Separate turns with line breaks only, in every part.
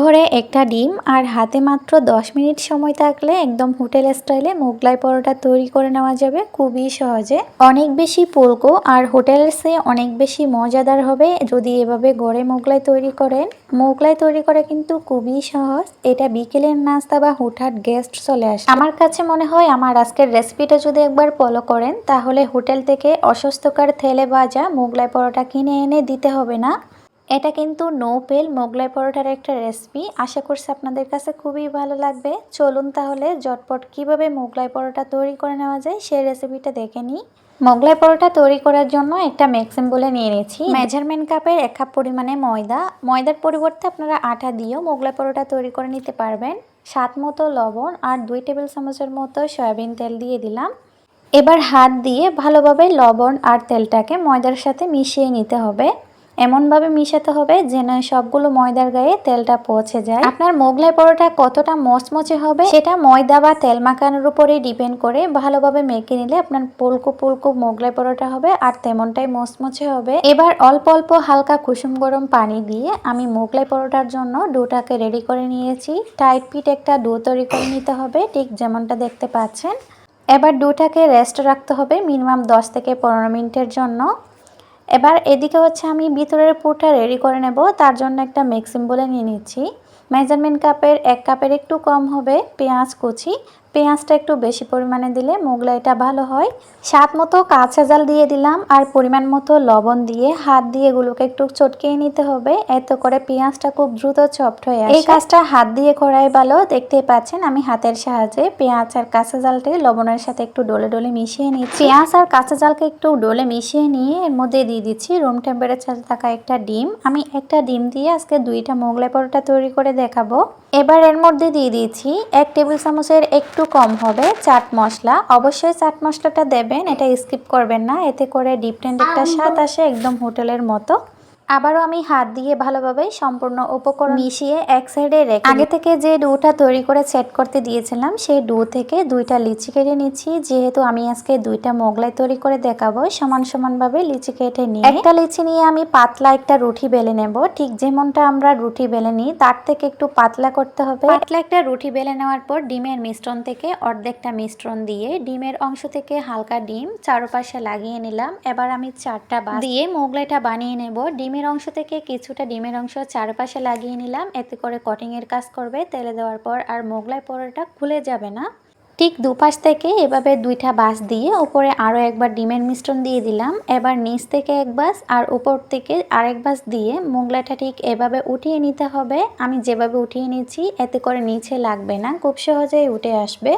ঘরে একটা ডিম আর হাতে মাত্র 10 মিনিট সময় থাকলে একদম হোটেল স্টাইলে মোগলাই পরোটা তৈরি করে নেওয়া যাবে খুবই সহজে। অনেক বেশি পুলকো আর হোটেলের চেয়ে অনেক বেশি মজাদার হবে যদি এভাবে ঘরে মোগলাই তৈরি করেন। মোগলাই তৈরি করা কিন্তু খুবই সহজ। এটা বিকেলের নাস্তা বা হুটহাট গেস্ট চলে আসে। আমার কাছে মনে হয় আমার আজকের রেসিপিটা যদি একবার ফলো করেন, তাহলে হোটেল থেকে অস্বস্থকর থেলে ভাজা মোগলাই পরোটা কিনে এনে দিতে হবে না। এটা কিন্তু নো পেল মোগলাই পরোটার একটা রেসিপি আশা করছি আপনাদের কাছে খুবই ভালো লাগবে। চলুন তাহলে ঝটপট কীভাবে মোগলাই পরোটা তৈরি করে নেওয়া যায় সেই রেসিপিটা দেখে নিই। মোগলাই পরোটা তৈরি করার জন্য একটা ম্যাক্সিম বলে নিয়ে নিয়েছি। মেজারমেন্ট কাপের এক কাপ পরিমাণে ময়দা। ময়দার পরিবর্তে আপনারা আটা দিয়েও মোগলাই পরোটা তৈরি করে নিতে পারবেন। স্বাদ মতো লবণ আর দুই টেবিল চামচের মতো সয়াবিন তেল দিয়ে দিলাম। এবার হাত দিয়ে ভালোভাবে লবণ আর তেলটাকে ময়দার সাথে মিশিয়ে নিতে হবে। এমনভাবে মিশাতে হবে যেন সবগুলো ময়দার গায়ে তেলটা পৌঁছে যায়। আপনার মোগলাই পরোটা কতটা মচমচে হবে সেটা ময়দা বা তেল মাখানোর উপরে ডিপেন্ড করে। ভালোভাবে মেখে নিলে আপনার পুলকু পুলকো মোগলাই পরোটা হবে আর তেমনটাই মচমচে হবে। এবার অল্প অল্প হালকা কুসুম গরম পানি দিয়ে আমি মোগলাই পরোটার জন্য ডোটাকে রেডি করে নিয়েছি। টাইট পিট একটা ডো তৈরি করে নিতে হবে, ঠিক যেমনটা দেখতে পাচ্ছেন। এবার ডোটাকে রেস্ট রাখতে হবে মিনিমাম দশ থেকে পনেরো মিনিটের জন্য। এবার এদিকে হচ্ছে আমি ভিতরের পুরটা রেডি করে নেব। তার জন্য একটা মিক্সিং বলে নিয়ে নিচ্ছি। মেজারমেন্ট কাপের এক কাপের একটু কম হবে, পেঁয়াজ কুচি। পেঁয়াজটা একটু বেশি পরিমাণে দিলে মোগলাইটা ভালো হয়। স্বাদ মতো কাঁচা জাল দিয়ে দিলাম আর পরিমাণ মতো লবণ দিয়ে হাত দিয়ে এগুলোকে একটু চটকিয়ে নিতে হবে। এত করে পেঁয়াজটা খুব দ্রুত চপট হয়ে আসে। এই কাজটা হাত দিয়ে করাই ভালো। দেখতে পাচ্ছেন আমি হাতের সাহায্যে পেঁয়াজ আর কাঁচা জালটা লবণের সাথে একটু ডলে ডলে মিশিয়ে নিচ্ছি। পেঁয়াজ আর কাঁচা জালকে একটু ডলে মিশিয়ে নিয়ে এর মধ্যে দিয়ে দিচ্ছি রুম টেম্পারেচার থাকা একটা ডিম। আমি একটা ডিম দিয়ে আজকে দুইটা মোগলাই পরোটা তৈরি করে দেখাবো। এবার এর মধ্যে দিয়ে দিয়েছি এক টেবিল চামচের একটু কম হবে চাট মশলা। অবশ্যই চাট মশলাটা দেবেন এটা স্কিপ করবেন না। এতে করে ডিফারেন্ট একটা স্বাদ আসে একদম হোটেলের মতো। আবারও আমি হাত দিয়ে ভালোভাবে সম্পূর্ণ উপকরণ মিশিয়ে এক সাইডে রেখে আগে থেকে যে ডোটা তৈরি করে সেট করতে দিয়েছিলাম সেই ডো থেকে দুইটা লিচি কেটে নিচ্ছি। যেহেতু আমি আজকে দুইটা মোগলাই তৈরি করে দেখাবো সমান সমানভাবে লিচি কেটে নিয়ে একটা লিচি নিয়ে আমি পাতলা একটা রুটি বেলে নেব। ঠিক যেমনটা আমরা রুটি বেলে নিই তার থেকে একটু পাতলা করতে হবে। পাতলা একটা রুটি বেলে নেওয়ার পর ডিমের মিশ্রণ থেকে অর্ধেকটা মিশ্রণ দিয়ে ডিমের অংশ থেকে হালকা ডিম চারপাশে লাগিয়ে নিলাম। এবার আমি চারটা দিয়ে মোগলাইটা বানিয়ে নেব। ডিমের ডিমের অংশ থেকে কিছুটা ডিমের অংশ চারপাশে লাগিয়ে নিলাম। এতে করে কটিংয়ের কাজ করবে। তেলে দেওয়ার পর আর মোগলাই পরোটা খুলে যাবে না। ঠিক দুপাশ থেকে এভাবে দুইটা বাস দিয়ে উপরে আরও একবার ডিমের মিশ্রণ দিয়ে দিলাম। এবার নিচ থেকে এক বাস আর উপর থেকে আরেক বাস দিয়ে মোগলাইটা ঠিক এভাবে উঠিয়ে নিতে হবে। আমি যেভাবে উঠিয়ে নিচ্ছি এতে করে নিচে লাগবে না। খুব সহজেই উঠে আসবে।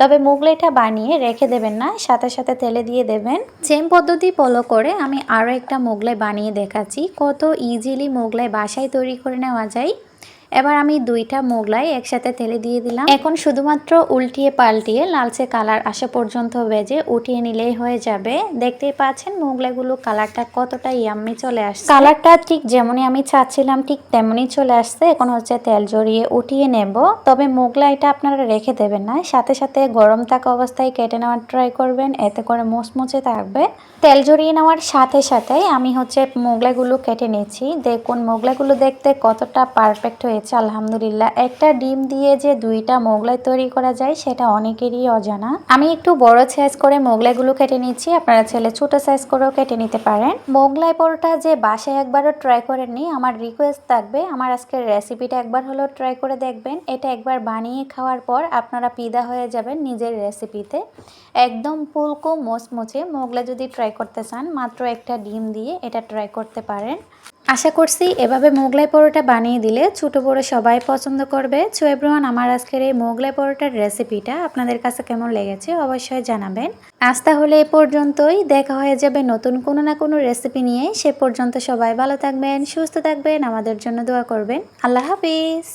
তবে মুগলাইটা বানিয়ে রেখে দেবেন না, সাথে সাথে তেলে দিয়ে দেবেন। সেম পদ্ধতি ফলো করে আমি আরও একটা মোগলাই বানিয়ে দেখাচ্ছি। কত ইজিলি মোগলাই বাসায় তৈরি করে নেওয়া যায়। এবার আমি দুইটা মোগলাই একসাথে তেলে দিয়ে দিলাম। এখন শুধুমাত্র উল্টিয়ে পাল্টিয়ে লালচে কালার আসা পর্যন্ত ভেজে উঠিয়ে নিলেই হয়ে যাবে। দেখতেই পাচ্ছেন মোগলাইগুলো কালারটা কতটা ইয়াম্মি চলে আসছে। কালারটা ঠিক যেমনই আমি চাচ্ছিলাম, ঠিক তেমনই চলে আসছে। এখন হচ্ছে তেল জড়িয়ে উঠিয়ে নেব। তবে মোগলাইটা আপনারা রেখে দেবেন না। সাথে সাথে গরম থাকা অবস্থায় কেটে নেওয়ার ট্রাই করবেন। এতে করে মোচমুচে থাকবে। তেল জড়িয়ে নেওয়ার সাথে সাথে আমি হচ্ছে মোগলাইগুলো কেটে নিচ্ছি। দেখুন মোগলাইগুলো দেখতে কতটা পারফেক্ট হয়েছে। হয়েছে, আলহামদুলিল্লাহ। একটা ডিম দিয়ে যে দুইটা মোগলাই তৈরি করা যায়, সেটা অনেকেরই অজানা। আমি একটু বড় সাইজ করে মোগলাইগুলো কেটে নিচ্ছি, আপনারা ছেলে ছোট সাইজ করেও কেটে নিতে পারেন। মোগলাই পরোটা যে বাসায় একবারও ট্রাই করেননি, আমার রিকোয়েস্ট থাকবে। আমার আজকের রেসিপিটা একবার হলেও ট্রাই করে দেখবেন। এটা একবার বানিয়ে খাওয়ার পর আপনারা পিদা হয়ে যাবেন নিজের রেসিপিতে একদম ফুলকো মোচমোচে মোগলাই যদি ট্রাই করতে চান, মাত্র একটা ডিম দিয়ে এটা ট্রাই করতে পারেন। আশা করছি এভাবে মোগলাই পরোটা বানিয়ে দিলে ছোটো বড়ো সবাই পছন্দ করবে। সো আমার আজকের এই মোগলাই পরোটার রেসিপিটা আপনাদের কাছে কেমন লেগেছে অবশ্যই জানাবেন। আজ তাহলে এ পর্যন্তই। দেখা হয়ে যাবে নতুন কোনো না কোনো রেসিপি নিয়ে। সে পর্যন্ত সবাই ভালো থাকবেন, সুস্থ থাকবেন, আমাদের জন্য দোয়া করবেন। আল্লাহ হাফিজ।